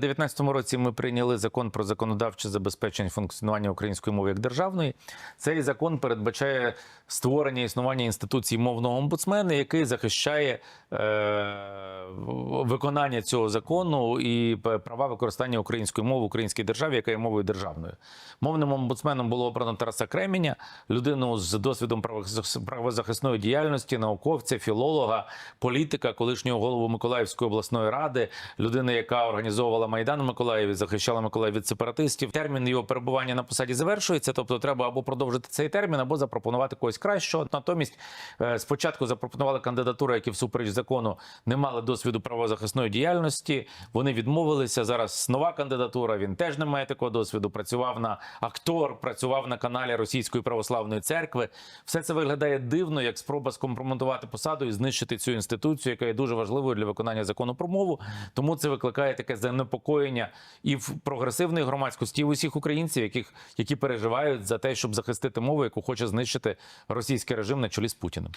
2019 році ми прийняли закон про законодавче забезпечення функціонування української мови як державної. Цей закон передбачає створення існування інституції мовного омбудсмена, який захищає е, виконання цього закону і права використання української мови в українській державі, яка є мовою державною. Мовним омбудсменом було обрано Тараса Кременя, людину з досвідом правозахисної діяльності, науковця, філолога, політика, колишнього голову Миколаївської обласної ради, людина, яка організовувала майдан Миколаєві, захищала Миколаїв від сепаратистів. Термін його перебування на посаді завершується, тобто треба або продовжити цей термін, або запропонувати когось кращого. Натомість е, спочатку запропонували кандидатури, які всупереч закону не мали досвіду правозахисної діяльності. Вони відмовилися. Зараз нова кандидатура. Він теж не має такого досвіду. Працював на актор, працював на каналі Російської православної церкви. Все це виглядає дивно, як спроба скомпрометувати посаду і знищити цю інституцію, яка є дуже важливою для виконання закону про мову. Тому це викликає таке занепокоєння і в прогресивної громадськості, і в усіх українців, яких які переживають за те, щоб захистити мову, яку хоче знищити російський режим на чолі з Путіним.